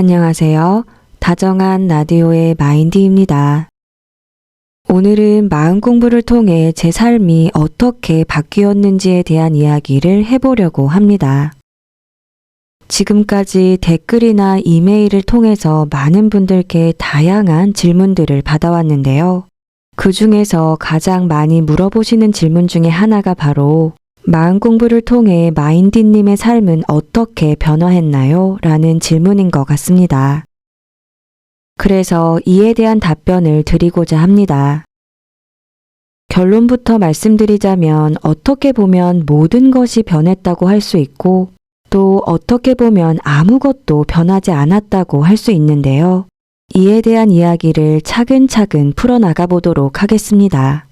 안녕하세요. 다정한 라디오의 마인디입니다. 오늘은 마음 공부를 통해 제 삶이 어떻게 바뀌었는지에 대한 이야기를 해보려고 합니다. 지금까지 댓글이나 이메일을 통해서 많은 분들께 다양한 질문들을 받아왔는데요. 그 중에서 가장 많이 물어보시는 질문 중에 하나가 바로 마음 공부를 통해 마인디님의 삶은 어떻게 변화했나요? 라는 질문인 것 같습니다. 그래서 이에 대한 답변을 드리고자 합니다. 결론부터 말씀드리자면 어떻게 보면 모든 것이 변했다고 할 수 있고 또 어떻게 보면 아무것도 변하지 않았다고 할 수 있는데요. 이에 대한 이야기를 차근차근 풀어나가 보도록 하겠습니다.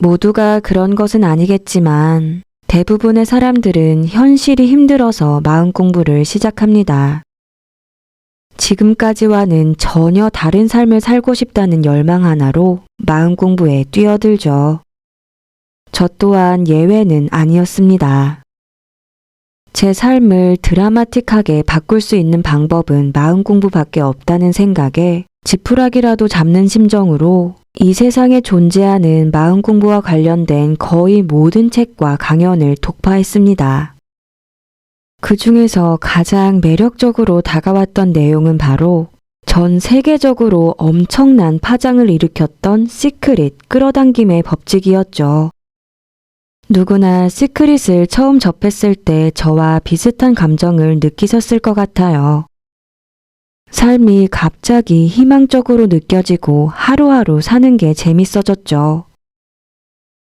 모두가 그런 것은 아니겠지만 대부분의 사람들은 현실이 힘들어서 마음 공부를 시작합니다. 지금까지와는 전혀 다른 삶을 살고 싶다는 열망 하나로 마음 공부에 뛰어들죠. 저 또한 예외는 아니었습니다. 제 삶을 드라마틱하게 바꿀 수 있는 방법은 마음 공부밖에 없다는 생각에 지푸라기라도 잡는 심정으로 이 세상에 존재하는 마음 공부와 관련된 거의 모든 책과 강연을 독파했습니다. 그 중에서 가장 매력적으로 다가왔던 내용은 바로 전 세계적으로 엄청난 파장을 일으켰던 시크릿 끌어당김의 법칙이었죠. 누구나 시크릿을 처음 접했을 때 저와 비슷한 감정을 느끼셨을 것 같아요. 삶이 갑자기 희망적으로 느껴지고 하루하루 사는 게 재밌어졌죠.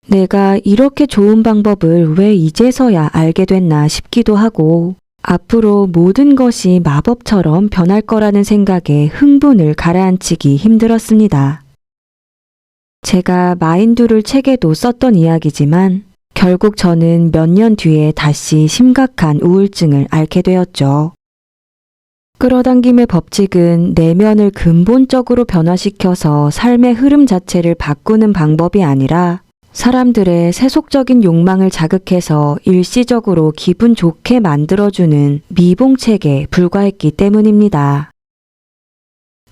내가 이렇게 좋은 방법을 왜 이제서야 알게 됐나 싶기도 하고, 앞으로 모든 것이 마법처럼 변할 거라는 생각에 흥분을 가라앉히기 힘들었습니다. 제가 마인두를 책에도 썼던 이야기지만, 결국 저는 몇 년 뒤에 다시 심각한 우울증을 앓게 되었죠. 끌어당김의 법칙은 내면을 근본적으로 변화시켜서 삶의 흐름 자체를 바꾸는 방법이 아니라 사람들의 세속적인 욕망을 자극해서 일시적으로 기분 좋게 만들어주는 미봉책에 불과했기 때문입니다.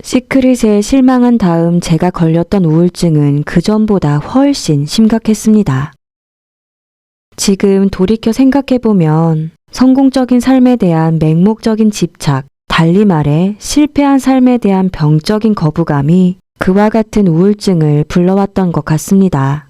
시크릿에 실망한 다음 제가 걸렸던 우울증은 그전보다 훨씬 심각했습니다. 지금 돌이켜 생각해보면 성공적인 삶에 대한 맹목적인 집착, 달리 말해 실패한 삶에 대한 병적인 거부감이 그와 같은 우울증을 불러왔던 것 같습니다.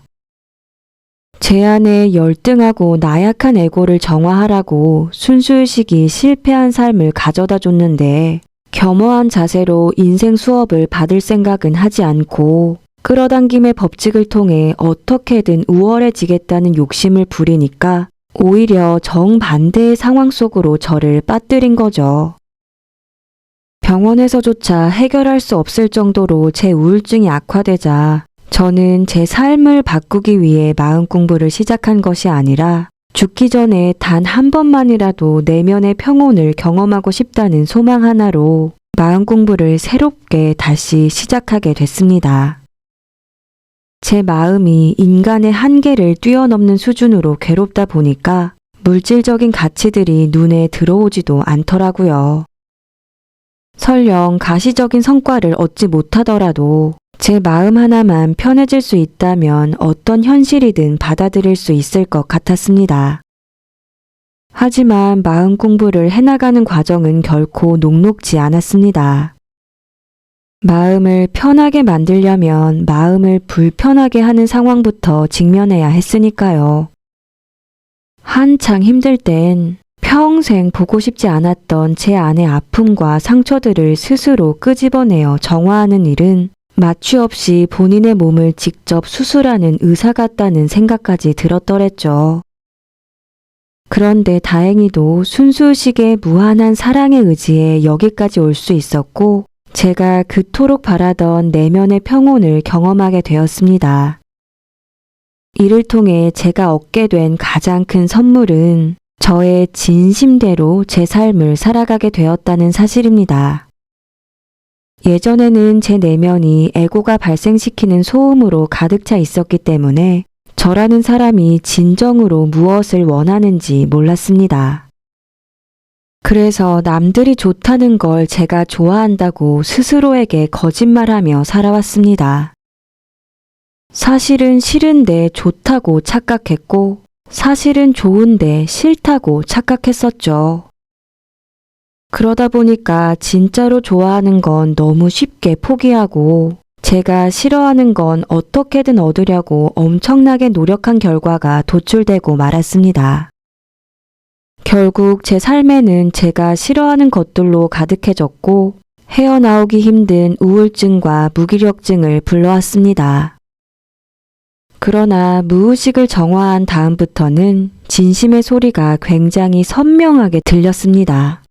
제 안에 열등하고 나약한 에고를 정화하라고 순수의식이 실패한 삶을 가져다 줬는데 겸허한 자세로 인생 수업을 받을 생각은 하지 않고 끌어당김의 법칙을 통해 어떻게든 우월해지겠다는 욕심을 부리니까 오히려 정반대의 상황 속으로 저를 빠뜨린 거죠. 병원에서조차 해결할 수 없을 정도로 제 우울증이 악화되자 저는 제 삶을 바꾸기 위해 마음 공부를 시작한 것이 아니라 죽기 전에 단 한 번만이라도 내면의 평온을 경험하고 싶다는 소망 하나로 마음 공부를 새롭게 다시 시작하게 됐습니다. 제 마음이 인간의 한계를 뛰어넘는 수준으로 괴롭다 보니까 물질적인 가치들이 눈에 들어오지도 않더라고요. 설령 가시적인 성과를 얻지 못하더라도 제 마음 하나만 편해질 수 있다면 어떤 현실이든 받아들일 수 있을 것 같았습니다. 하지만 마음 공부를 해나가는 과정은 결코 녹록지 않았습니다. 마음을 편하게 만들려면 마음을 불편하게 하는 상황부터 직면해야 했으니까요. 한창 힘들 땐 평생 보고 싶지 않았던 제 안의 아픔과 상처들을 스스로 끄집어내어 정화하는 일은 마취 없이 본인의 몸을 직접 수술하는 의사 같다는 생각까지 들었더랬죠. 그런데 다행히도 순수의식의 무한한 사랑의 의지에 여기까지 올 수 있었고, 제가 그토록 바라던 내면의 평온을 경험하게 되었습니다. 이를 통해 제가 얻게 된 가장 큰 선물은 저의 진심대로 제 삶을 살아가게 되었다는 사실입니다. 예전에는 제 내면이 에고가 발생시키는 소음으로 가득 차 있었기 때문에 저라는 사람이 진정으로 무엇을 원하는지 몰랐습니다. 그래서 남들이 좋다는 걸 제가 좋아한다고 스스로에게 거짓말하며 살아왔습니다. 사실은 싫은데 좋다고 착각했고, 사실은 좋은데 싫다고 착각했었죠. 그러다 보니까 진짜로 좋아하는 건 너무 쉽게 포기하고, 제가 싫어하는 건 어떻게든 얻으려고 엄청나게 노력한 결과가 도출되고 말았습니다. 결국 제 삶에는 제가 싫어하는 것들로 가득해졌고 헤어나오기 힘든 우울증과 무기력증을 불러왔습니다. 그러나 무의식을 정화한 다음부터는 진심의 소리가 굉장히 선명하게 들렸습니다.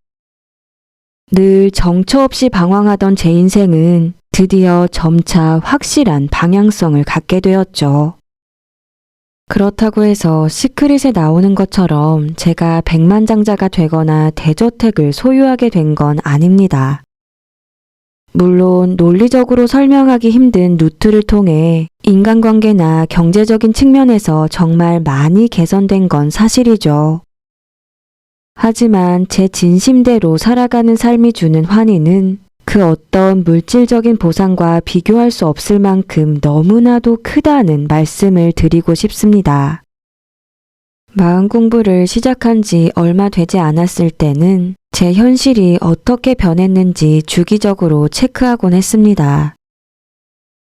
늘 정처 없이 방황하던 제 인생은 드디어 점차 확실한 방향성을 갖게 되었죠. 그렇다고 해서 시크릿에 나오는 것처럼 제가 백만장자가 되거나 대저택을 소유하게 된 건 아닙니다. 물론 논리적으로 설명하기 힘든 루트를 통해 인간관계나 경제적인 측면에서 정말 많이 개선된 건 사실이죠. 하지만 제 진심대로 살아가는 삶이 주는 환희는 그 어떤 물질적인 보상과 비교할 수 없을 만큼 너무나도 크다는 말씀을 드리고 싶습니다. 마음 공부를 시작한 지 얼마 되지 않았을 때는 제 현실이 어떻게 변했는지 주기적으로 체크하곤 했습니다.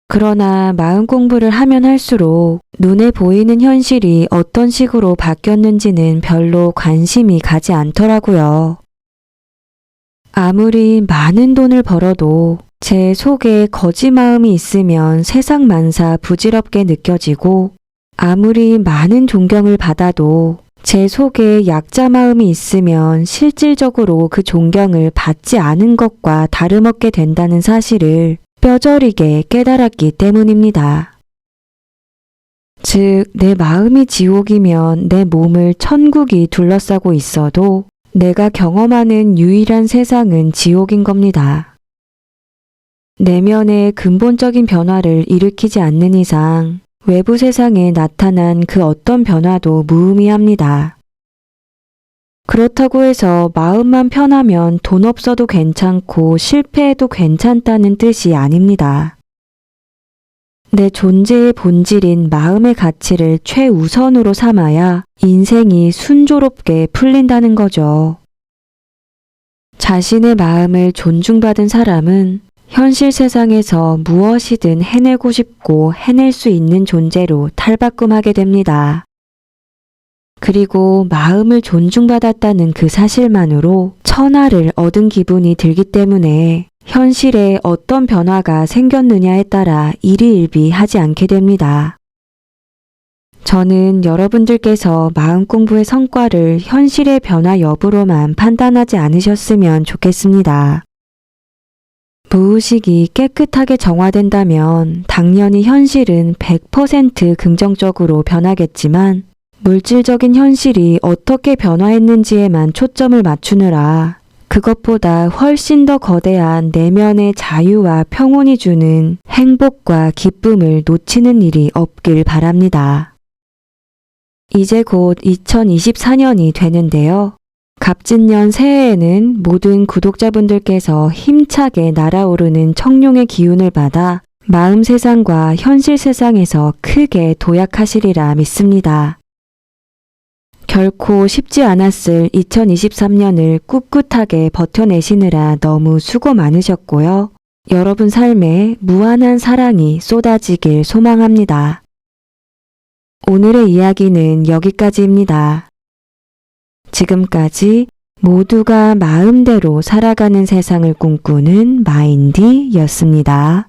그러나 마음 공부를 하면 할수록 눈에 보이는 현실이 어떤 식으로 바뀌었는지는 별로 관심이 가지 않더라고요. 아무리 많은 돈을 벌어도 제 속에 거지 마음이 있으면 세상 만사 부질없게 느껴지고 아무리 많은 존경을 받아도 제 속에 약자 마음이 있으면 실질적으로 그 존경을 받지 않은 것과 다름없게 된다는 사실을 뼈저리게 깨달았기 때문입니다. 즉, 내 마음이 지옥이면 내 몸을 천국이 둘러싸고 있어도 내가 경험하는 유일한 세상은 지옥인 겁니다. 내면의 근본적인 변화를 일으키지 않는 이상 외부 세상에 나타난 그 어떤 변화도 무의미합니다. 그렇다고 해서 마음만 편하면 돈 없어도 괜찮고 실패해도 괜찮다는 뜻이 아닙니다. 내 존재의 본질인 마음의 가치를 최우선으로 삼아야 인생이 순조롭게 풀린다는 거죠. 자신의 마음을 존중받은 사람은 현실 세상에서 무엇이든 해내고 싶고 해낼 수 있는 존재로 탈바꿈하게 됩니다. 그리고 마음을 존중받았다는 그 사실만으로 천하를 얻은 기분이 들기 때문에 현실에 어떤 변화가 생겼느냐에 따라 일희일비하지 않게 됩니다. 저는 여러분들께서 마음 공부의 성과를 현실의 변화 여부로만 판단하지 않으셨으면 좋겠습니다. 무의식이 깨끗하게 정화된다면 당연히 현실은 100% 긍정적으로 변하겠지만 물질적인 현실이 어떻게 변화했는지에만 초점을 맞추느라 그것보다 훨씬 더 거대한 내면의 자유와 평온이 주는 행복과 기쁨을 놓치는 일이 없길 바랍니다. 이제 곧 2024년이 되는데요. 갑진년 새해에는 모든 구독자분들께서 힘차게 날아오르는 청룡의 기운을 받아 마음 세상과 현실 세상에서 크게 도약하시리라 믿습니다. 결코 쉽지 않았을 2023년을 꿋꿋하게 버텨내시느라 너무 수고 많으셨고요. 여러분 삶에 무한한 사랑이 쏟아지길 소망합니다. 오늘의 이야기는 여기까지입니다. 지금까지 모두가 마음대로 살아가는 세상을 꿈꾸는 마인디였습니다.